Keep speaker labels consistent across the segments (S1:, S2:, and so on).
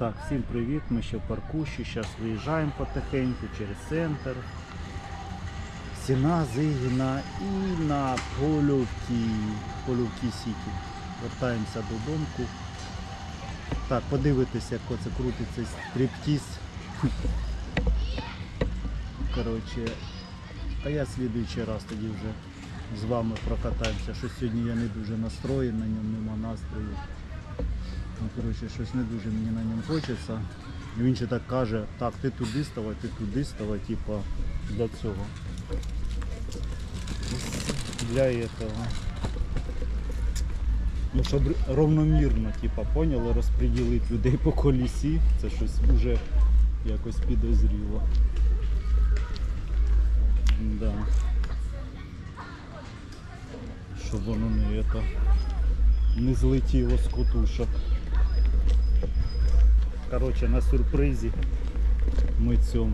S1: Так, всім привіт, ми ще в паркущі, зараз виїжджаємо потихеньку через центр. Сіна, Зигіна і на Польовки, Польовки Сіті. Вертаємося додому. Так, подивитися, як оце крутиться стриптіз. Коротше, а я слідуючий раз тоді вже з вами прокатаємося. Що сьогодні я не дуже настроєний, на ньому нема настрою. Ну, коротше, щось не дуже мені на ньому хочеться. І Він ще так каже, так, ти туди ставай, ти туди ставай, типа для цього. Для этого. Ну, щоб ровномірно, типа, поняли, розподілити людей по колісі, це щось вже якось підозріло. Да. Щоб воно не это, не злетіло з котушок. Коротше, на сюрпризі ми цьому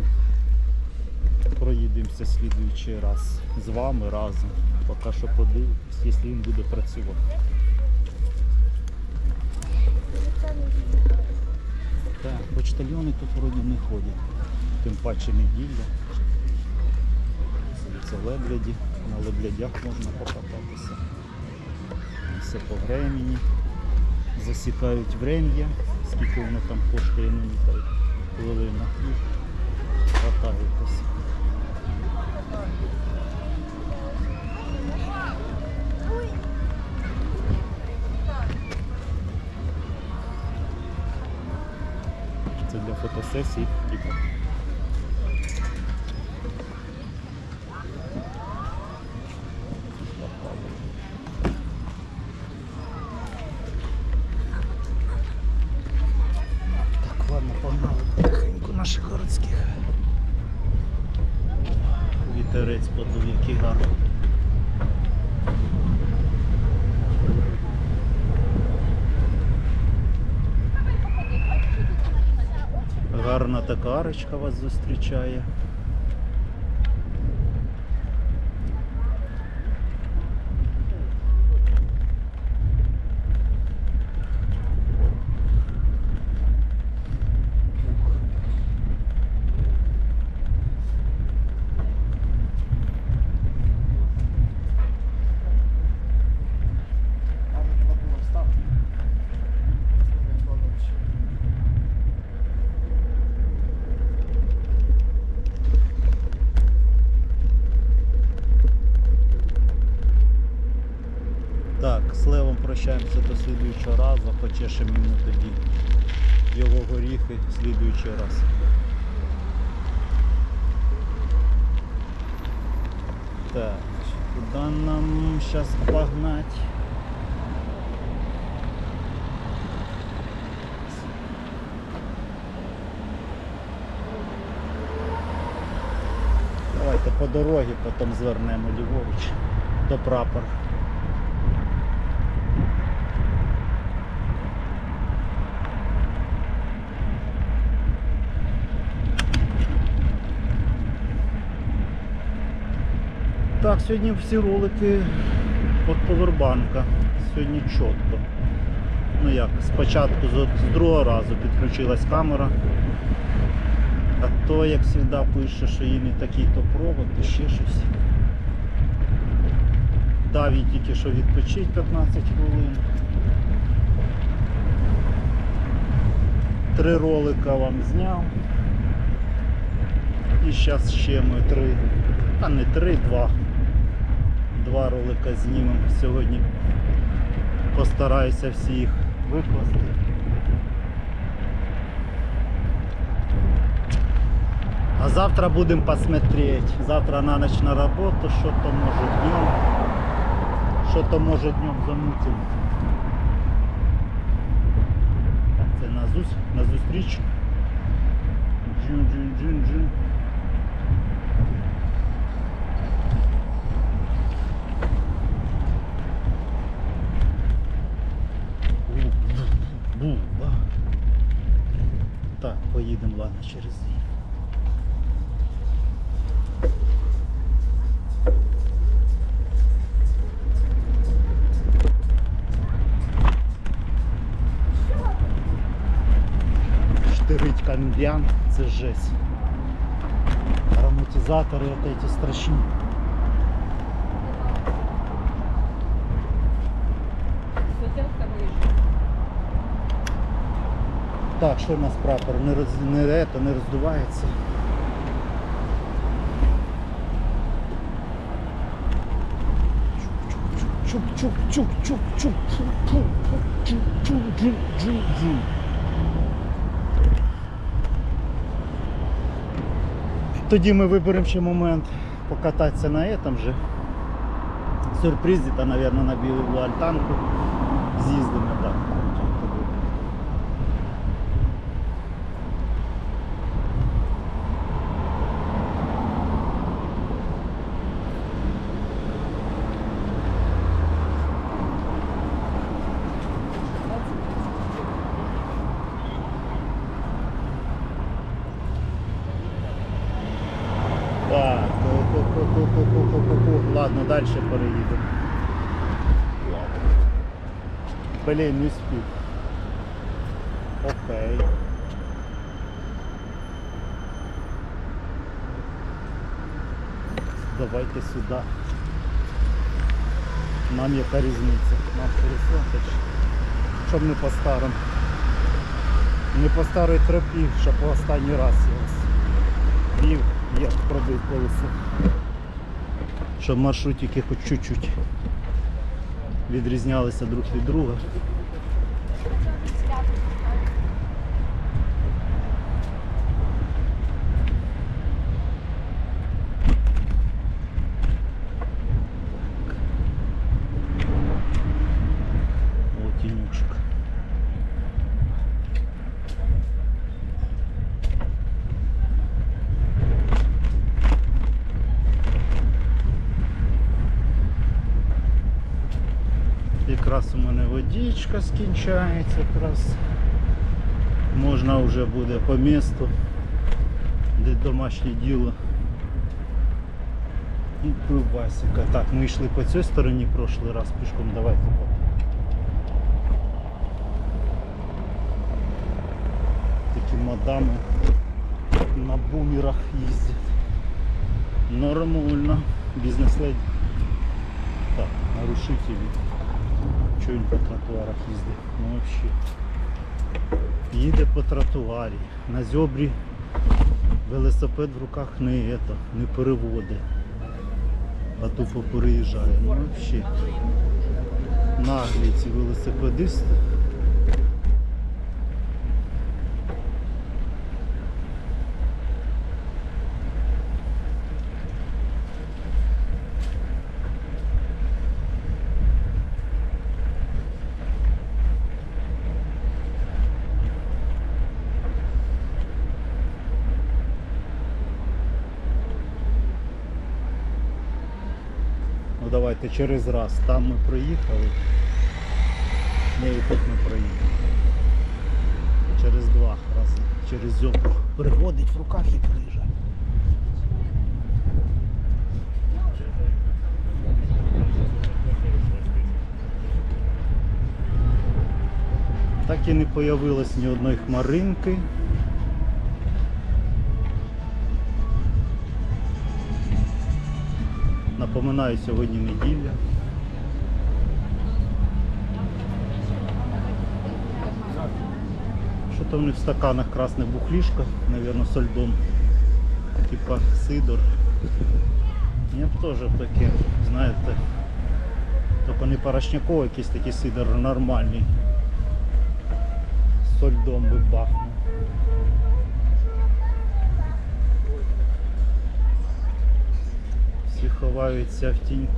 S1: проїдемося слідуючий раз з вами разом. Поки що подивимось, якщо він буде працювати. Так, почтальйони тут вроді не ходять. Тим паче неділя. Це лебляді. На леблядях можна покататися. Все по времени. Засікають врем'я, скільки воно там коштує мені так хвилина. І. Це для фотосесій, Подув, який гарний. Гарна така арочка вас зустрічає. Так, з Левом до слідуючого разу, почешемо йому тоді його горіхи слідуючий раз. Так, куди нам зараз погнать? Давайте по дорозі, потім звернемо ліворуч до прапор. Так, сьогодні всі ролики від повербанка. Сьогодні чітко. Ну як, спочатку з, другого разу підключилась камера. А то, як завжди, пише, що їй не такий-то провод, і ще щось. Дав їй тільки що відпочить 15 хвилин. Три ролика вам зняв. І зараз ще ми три, а не три, два. Два ролика знімемо сьогодні. Постараюся всі їх викласти. А завтра будемо посмотреть. Завтра на ночь на роботу, що то може днем. Що то може днем замутим. Так, це на зустріч. Джин-джин-джин-джин. Буба. Так, поїдемо, ладно, через її. штирить кам'ян, це жесть. Ароматизатори от эти страшні. Так, що в нас прапор? Не роз... не, рета, не роздувається. Тоді ми виберемо ще момент покататися на этом же. Сюрпризі та, мабуть, на білу альтанку з'їздимо. Блін, не спів. Окей. Давайте сюди. Нам яка різниця? Нам пересунути. Щоб не по старому. Не по старій тропі, що по останній раз я вів, як пробив колесо. Щоб маршрутики хоч чуть-чуть відрізнялися друг від друга. водичка скінчається, якраз можна вже буде по місту, де домашнє діло. І пивасика. Так, ми йшли по цій стороні прошлий раз пішком, давайте по. Такі мадами на бумерах їздять. Нормально. Бізнес-леді. Так, нарушителі. Чого він по тротуарах їздить? Ну взагалі. Їде по тротуарі. На зьобрі велосипед в руках не это, не переводить. А тупо переїжджає. Ну взагалі. Наглі ці велосипедисти. Давайте через раз. Там ми проїхали. Ні, і тут ми проїхали. Через два рази. Через зьобу. Переводить в руках і приїжджає. Так і не появилось ні одної хмаринки. Напоминаю, сьогодні неділя. Що то в них в стаканах красне бухлішка, мабуть, со льдом. Типа сидор. Я б теж таке, знаєте, тільки не порошняковий якийсь такий сидор нормальний. Со льдом би бахнув. Всі ховаються в тіньку.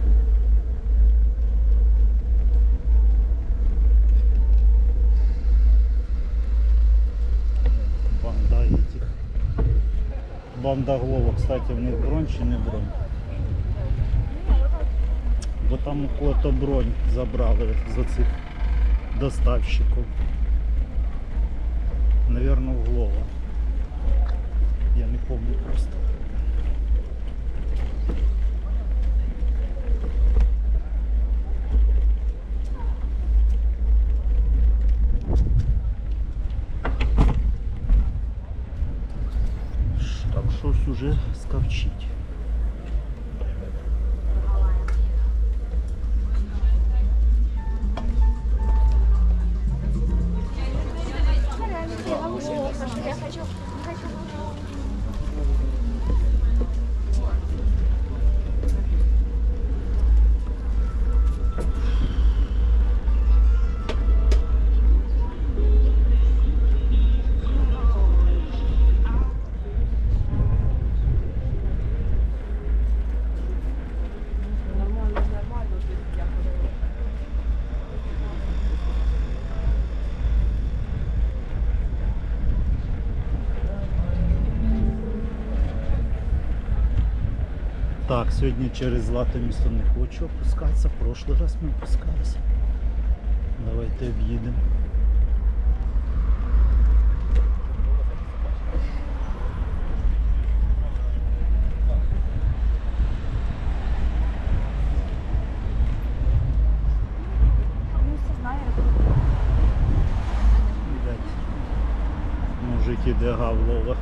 S1: Банда этих. Банда Глова, кстати, в них бронь чи не бронь? Бо там у кого-то бронь забрали з оцих доставщиків. Наверное, углова. Я не помню просто. Уже скавчить. Так, сьогодні через злате місто не хочу опускатися. В прошлий раз ми опускалися. Давайте об'їдемо. Мужик іде гавлова.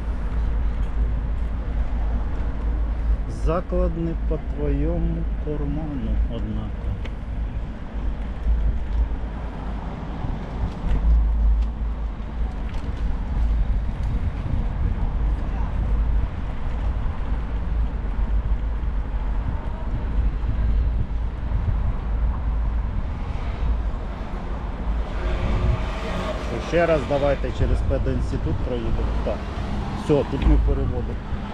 S1: Заклад по твоєму карману, однако. Ще раз давайте через пединститут проїдемо. Так. Все, тут ми переводимо.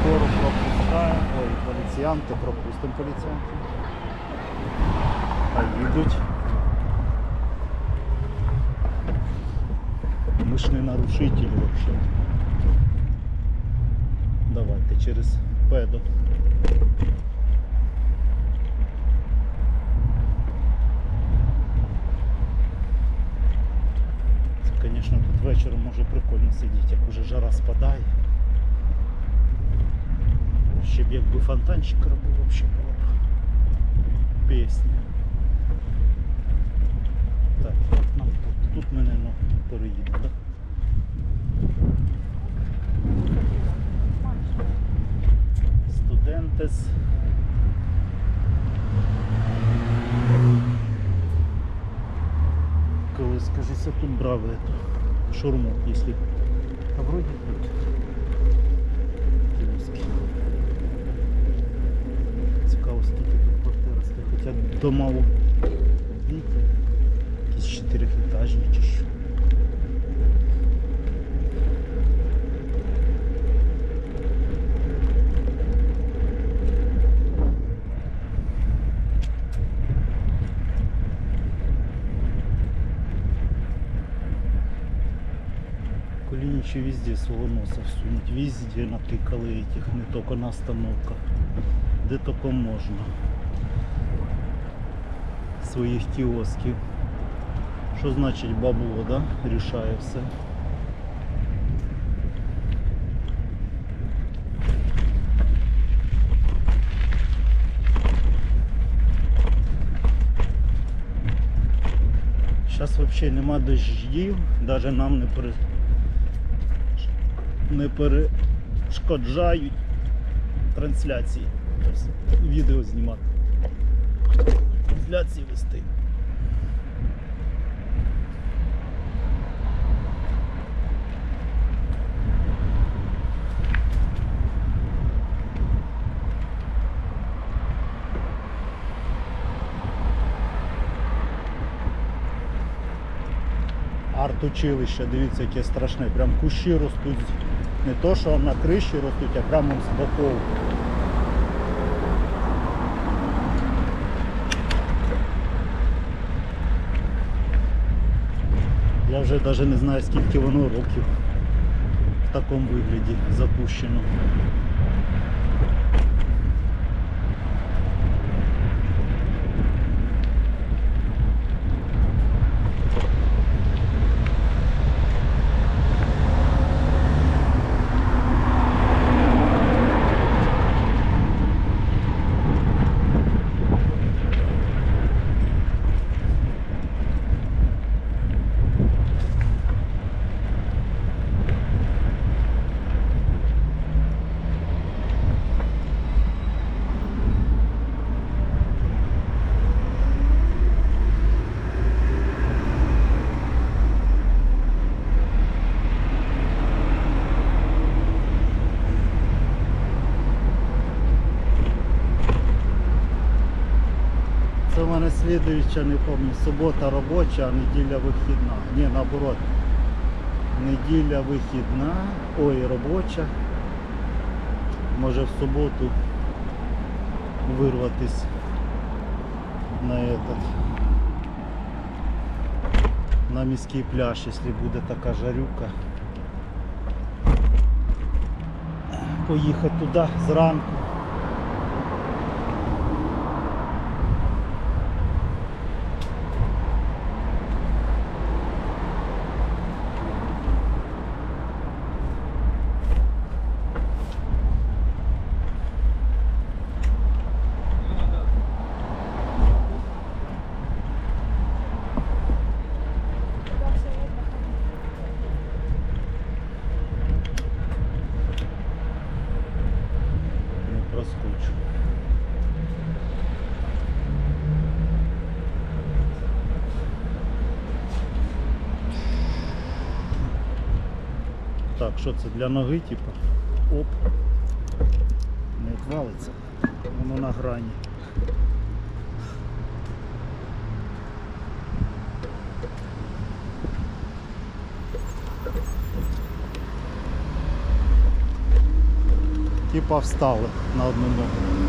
S1: Скоро пропускаємо. Ой, поліціянти, пропустимо поліціянтів. А їдуть. Ми ж не нарушителі взагалі. Давайте через педо. Це, звісно, тут вечором може прикольно сидіти, як уже жара спадає. Ще б якби фонтанчик робив, взагалі було б пісня. Так, як нам тут? Тут ми, мабуть, переїдемо, так? Студентес. Коли скажіться, тут эту шурму, якщо. А вроді тут. Київський. Цікаво, скільки тут у діти, якісь чотирьохітажні чи що. Кулиничи везде свого носа всунуть, везде натыкали этих, не только на остановках, де только можно. Своїх кіосків. Що значить бабло, да? Рішає все. Зараз взагалі нема дождів, навіть нам не пере... не перешкоджають трансляції. Тобто відео знімати. Трансляції вести. Арт-училище, дивіться, яке страшне. Прям кущі ростуть. Не то, що на криші ростуть, а прямо з боков. Вже навіть не знаю, скільки воно років в такому вигляді запущено. Слідуюча, не пам'ятаю, субота робоча, а неділя вихідна. Ні, наоборот. Неділя вихідна, ой, робоча. Може в суботу вирватись на этот на міський пляж, якщо буде така жарюка. Поїхати туди зранку. Не проскочу. Так, що це для ноги, типу? Оп. Не валиться. Воно на грані. Типа встали на одну ногу.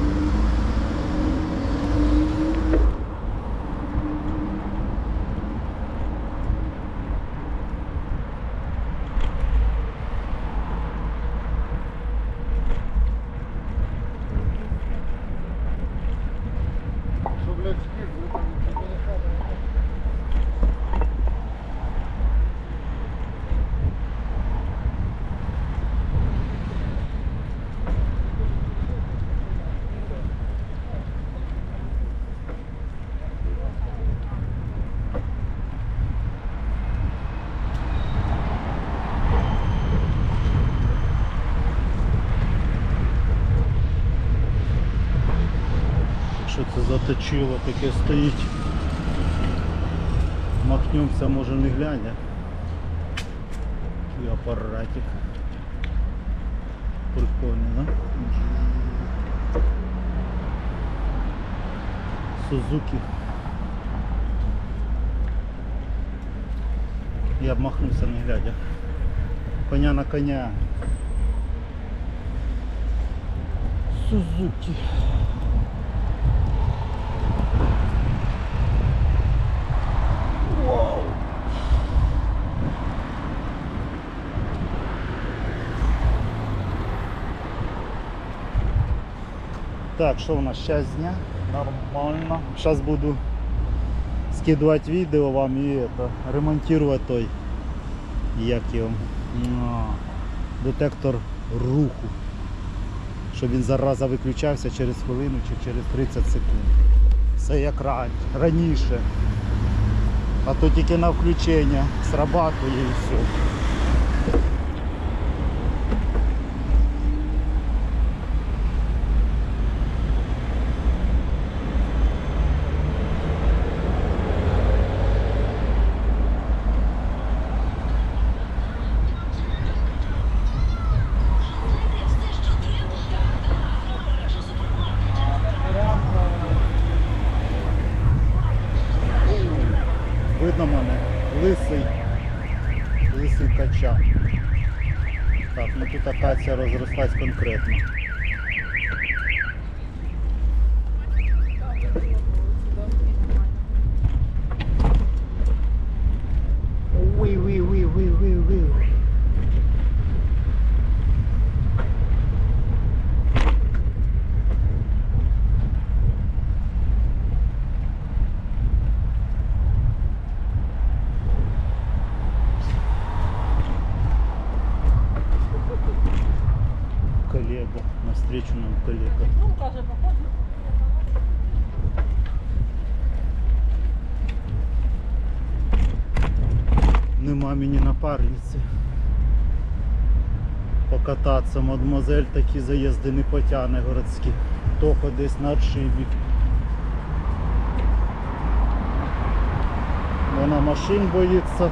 S1: Точило таке стоїть? Махнемося, може не глядя. Такий апаратик. Прикольний, да? Сузуки. Я б махнувся не глядя. Коня на коня. Сузуки. Так, що у нас час дня? Нормально. Зараз буду скидувати відео вам і это, ремонтувати той як його детектор руху. Щоб він зараза виключався через хвилину чи через 30 секунд. Все як ран- раніше. А то тільки на включення срабатує і все. Розрослась конкретно. Нам коллега.
S2: Ну, каже, походу.
S1: Нема мені напарниці. Покататися мадемуазель такі заїзди не потягне городські. Тільки десь на отшибі. Вона машин боїться.